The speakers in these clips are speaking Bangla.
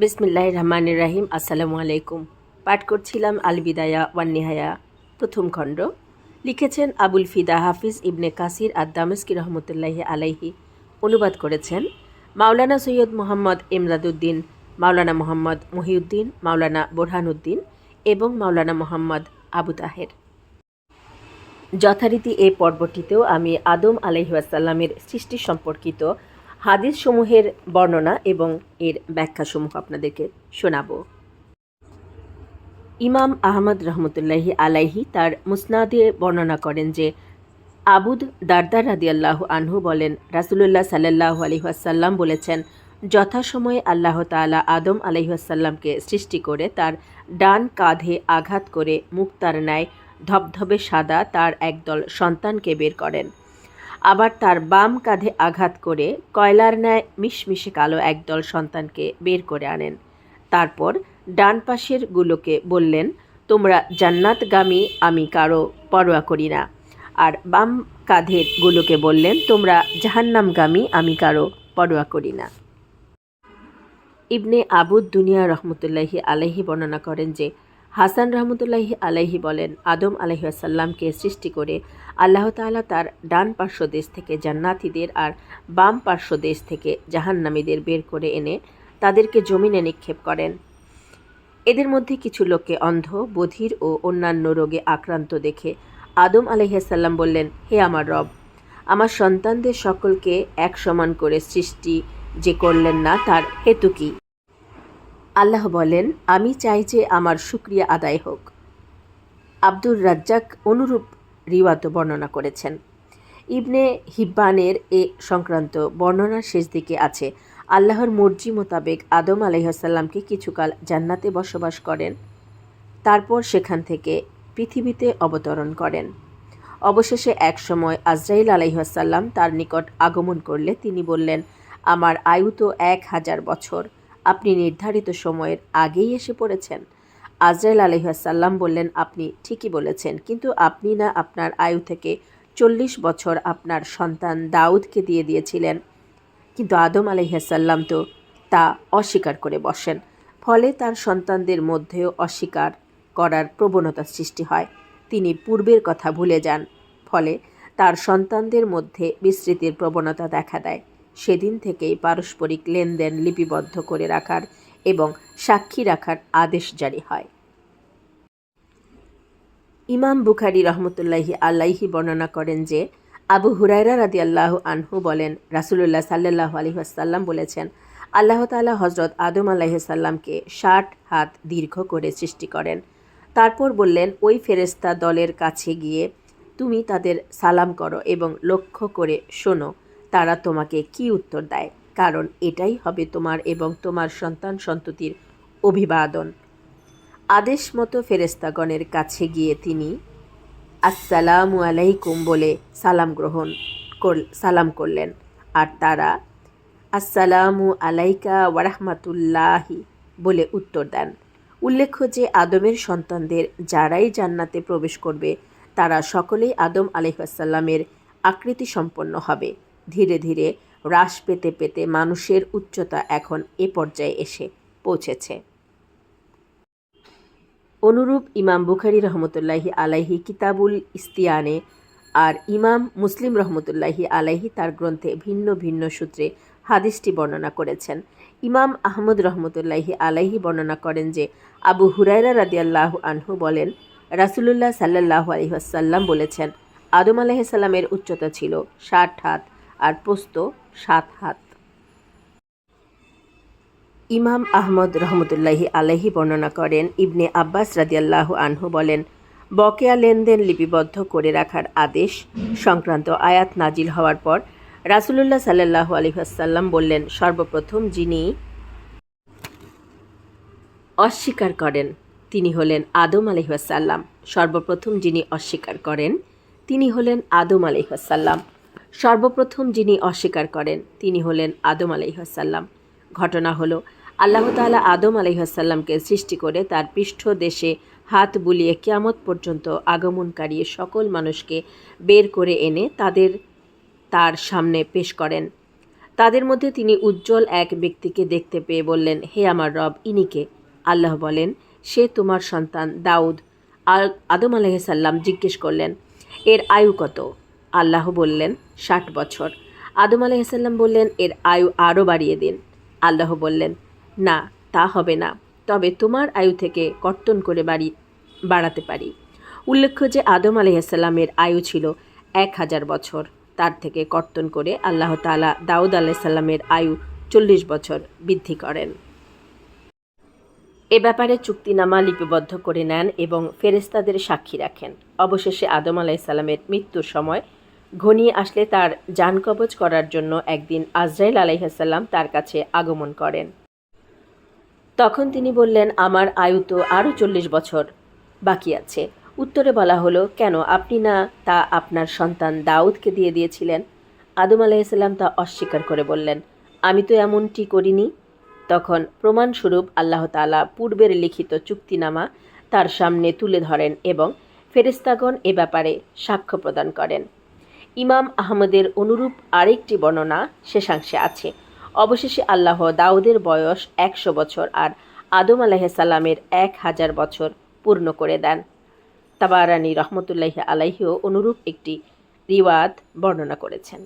বিসমিল্লাহ রহমান রাহিম, আসসালামু আলাইকুম। পাঠ করছিলাম আল বিদায়া ওয়ান নিহায়া, প্রথম খণ্ড। লিখেছেন আবুল ফিদা হাফিজ ইবনে কাসির আর দামেস্কি রহমতুল্লাহি আলাইহি। অনুবাদ করেছেন মাওলানা সৈয়দ মোহাম্মদ ইমরাদুদ্দিন, মাওলানা মোহাম্মদ মহিউদ্দিন, মাওলানা বোরহানুদ্দিন এবং মাওলানা মোহাম্মদ আবু তাহের। যথারীতি এই পর্বটিতেও আমি আদম আলহিউসাল্লামের সৃষ্টি সম্পর্কিত হাদিসসমূহের বর্ণনা এবং এর ব্যাখ্যাসমূহ আপনাদেরকে শোনাবো। ইমাম আহমদ রহমতুল্লাহি আলাইহি তার মুসনাদে বর্ণনা করেন যে, আবুদ দারদার রাদিয়াল্লাহু আনহু বলেন, রাসুলুল্লাহ সাল্লাহ আলহিহাসাল্লাম বলেছেন, যথাসময়ে আল্লাহ তাআলা আদম আলহিহাসাল্লামকে সৃষ্টি করে তার ডান কাঁধে আঘাত করে মুক্তার ন্যায় ধবধবে সাদা তার একদল সন্তানকে বের করেন। আবার তার বাম কাঁধে আঘাত করে কয়লার ন্যায় মিশমিশে কালো একদল সন্তানকে বের করে আনেন। তারপর ডান পাশের গুলোকে বললেন, তোমরা জান্নাতগামী, আমি কারও পরোয়া করি না। আর বাম কাঁধের গুলোকে বললেন, তোমরা জাহান্নামগামী, আমি কারও পরোয়া করি না। ইবনে আবুদ দুনিয়া রহমতুল্লাহি আলাইহি বর্ণনা করেন যে হাসান রহমতুল্লাহি আলাইহি বলেন, আদম আলহিহাসাল্লামকে সৃষ্টি করে আল্লাহ তাআলা তার ডান পার্শ্ব দেশ থেকে জান্নাতিদের আর বাম পার্শ্ব দেশ থেকে জাহান্নামীদের বের করে এনে তাদেরকে জমিনে নিক্ষেপ করেন। এদের মধ্যে কিছু লোককে অন্ধ, বধির ও অন্যান্য রোগে আক্রান্ত দেখে আদম আলহিহাসাল্লাম বললেন, হে আমার রব, আমার সন্তানদের সকলকে এক সমান করে সৃষ্টি যে করলেন না, তার হেতু কী? আল্লাহ বলেন, আমি চাই যে আমার শুক্রিয়া আদায় হোক। আব্দুর রাজ্জাক অনুরূপ রিওয়াত বর্ণনা করেছেন। ইবনে হিব্বানের এ সংক্রান্ত বর্ণনার শেষ দিকে আছে, আল্লাহর মর্জি মোতাবেক আদম আলহিহাসাল্লামকে কিছুকাল জান্নাতে বসবাস করেন, তারপর সেখান থেকে পৃথিবীতে অবতরণ করেন। অবশেষে এক সময় আজরাইল আলহিহাসাল্লাম তার নিকট আগমন করলে তিনি বললেন, আমার আয়ু তো এক হাজার বছর। আপনি নির্ধারিত সময়ের আগেই এসে পড়েছেন। আজরাইল আলহাসাল্লাম বললেন, আপনি ঠিকই বলেছেন, কিন্তু আপনি না আপনার আয়ু থেকে চল্লিশ বছর আপনার সন্তান দাউদকে দিয়ে দিয়েছিলেন। কিন্তু আদম আলহাসাল্লাম তো তা অস্বীকার করে বসেন। ফলে তার সন্তানদের মধ্যেও অস্বীকার করার প্রবণতা সৃষ্টি হয়। তিনি পূর্বের কথা ভুলে যান, ফলে তার সন্তানদের মধ্যে বিস্তৃতির প্রবণতা দেখা দেয়। সেদিন থেকেই পারস্পরিক লেনদেন লিপিবদ্ধ করে রাখার এবং সাক্ষী রাখার আদেশ জারি হয়। ইমাম বুখারি রহমতুল্লাহি আল্লাহি বর্ণনা করেন যে, আবু হুরাইরা রাদি আল্লাহ আনহু বলেন, রাসুলুল্লাহ সাল্লাহ আলহিহাসাল্লাম বলেছেন, আল্লাহ তালা হজরত আদম আলাহিসাল্লামকে ষাট হাত দীর্ঘ করে সৃষ্টি করেন। তারপর বললেন, ওই ফেরেস্তা দলের কাছে গিয়ে তুমি তাদের সালাম করো এবং লক্ষ্য করে শোনো। তারা তোমাকে কি উত্তর দেয়? কারণ এটাই হবে তোমার এবং তোমার সন্তান সন্ততির অভিবাদন। আদেশ মতো ফেরেস্তাগণের কাছে গিয়ে তিনি, আসসালামু আলাইকুম বলে সালাম গ্রহণ কর, সালাম করলেন। আর তারা, আসসালামু আলাইকা ওয়ারাহমাতুল্লাহি বলে উত্তর দেন। উল্লেখ্য যে আদমের সন্তানদের যারাই জান্নাতে প্রবেশ করবে, তারা সকলেই আদম আলহাসাল্লামের আকৃতি সম্পন্ন হবে। ধীরে ধীরে হ্রাস পেতে পেতে মানুষের উচ্চতা এখন এ পর্যায়ে এসে পৌঁছেছে। অনুরূপ ইমাম বুখারি রহমতুল্লাহি আলাইহি কিতাবুল ইস্তিয়ানে আর ইমাম মুসলিম রহমতুল্লাহি আলাইহি তার গ্রন্থে ভিন্ন ভিন্ন সূত্রে হাদিসটি বর্ণনা করেছেন। ইমাম আহমদ রহমতুল্লাহি আলাইহি বর্ণনা করেন যে, আবু হুরাইরা রাদিয়াল্লাহ আনহু বলেন, রাসুলুল্লাহ সাল্লাহ আলহিহাসাল্লাম বলেছেন, আদম আলাহিসাল্লামের উচ্চতা ছিল ষাট হাত আর পোস্ত সাত হাত। ইমাম আহমদ রহমতুল্লাহি আলাহি বর্ণনা করেন, ইবনে আব্বাস রাদিয়াল্লাহ আনহু বলেন, বকেয়া লেনদেন লিপিবদ্ধ করে রাখার আদেশ সংক্রান্ত আয়াত নাজিল হওয়ার পর রাসুলুল্লাহ সাল্লাহ আলহাসাল্লাম বললেন, সর্বপ্রথম যিনি অস্বীকার করেন, তিনি হলেন আদম আলহাসাল্লাম সর্বপ্রথম যিনি অস্বীকার করেন, তিনি হলেন আদম আলহাসাল্লাম সর্বপ্রথম যিনি অস্বীকার করেন, তিনি হলেন আদম আলহাসাল্লাম ঘটনা হলো, আল্লাহ তালা আদম আলহাসাল্লামকে সৃষ্টি করে তার পৃষ্ঠ দেশে হাত বুলিয়ে কিয়ামত পর্যন্ত আগমনকারী সকল মানুষকে বের করে এনে তাদের, তার সামনে পেশ করেন। তাদের মধ্যে তিনি উজ্জ্বল এক ব্যক্তিকে দেখতে পেয়ে বললেন, হে আমার রব ইনিকে আল্লাহ বলেন, সে তোমার সন্তান দাউদ। আদম আলাইসাল্লাম জিজ্ঞেস করলেন, এর আয়ু কত? আল্লাহ বললেন, ষাট বছর। আদম আলাইসাল্লাম বললেন, এর আয়ু আরও বাড়িয়ে দিন। আল্লাহ বললেন, না, তা হবে না। তবে তোমার আয়ু থেকে কর্তন করে বাড়ি, বাড়াতে পারি। উল্লেখ্য যে আদম আলাইসাল্লামের আয়ু ছিল এক হাজার বছর। তার থেকে কর্তন করে আল্লাহ তালা দাউদ আলাইসাল্লামের আয়ু চল্লিশ বছর বৃদ্ধি করেন। এ ব্যাপারে চুক্তিনামা লিপিবদ্ধ করে নেন এবং ফেরেস্তাদের সাক্ষী রাখেন। অবশেষে আদম আলাইসাল্লামের মৃত্যুর সময় ঘনিয়ে আসলে তার যান কবচ করার জন্য একদিন আজরাইল আলাইহাসাল্লাম তার কাছে আগমন করেন। তখন তিনি বললেন, আমার আয়ু তো আরও চল্লিশ বছর বাকি আছে। উত্তরে বলা হলো, কেন আপনি না তা আপনার সন্তান দাউদকে দিয়ে দিয়েছিলেন? আদম আলাইসাল্লাম তা অস্বীকার করে বললেন, আমি তো এমনটি করিনি। তখন প্রমাণস্বরূপ আল্লাহ তালা পূর্বের লিখিত চুক্তিনামা তার সামনে তুলে ধরেন এবং ফেরেস্তাগণ এ ব্যাপারে সাক্ষ্য প্রদান করেন। ইমাম আহমদের অনুরূপ আরেকটি বর্ণনা শেষাংশে আছে। অবশেষে আল্লাহ দাউদের বয়স একশো বছর আর আদম আলাইসাল্লামের এক হাজার বছর পূর্ণ করে দেন। তাবারানি রহমতুল্লাহ আলাইহিও অনুরূপ একটি রিওয়াদ বর্ণনা করেছেন।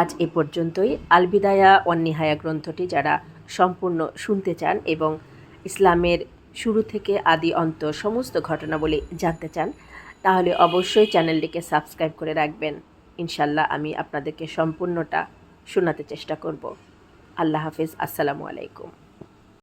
আজ এ পর্যন্তই। আলবিদায়া অন্নিহায়া গ্রন্থটি যারা সম্পূর্ণ শুনতে চান এবং ইসলামের শুরু থেকে আদি অন্ত সমস্ত ঘটনাবলী জানতে চান তাহলে অবশ্যই চ্যানেলটিকে সাবস্ক্রাইব করে রাখবেন। ইনশাল্লাহ আমি আপনাদেরকে সম্পূর্ণটা শোনাতে চেষ্টা করব। আল্লাহ হাফিজ। আসসালামু আলাইকুম।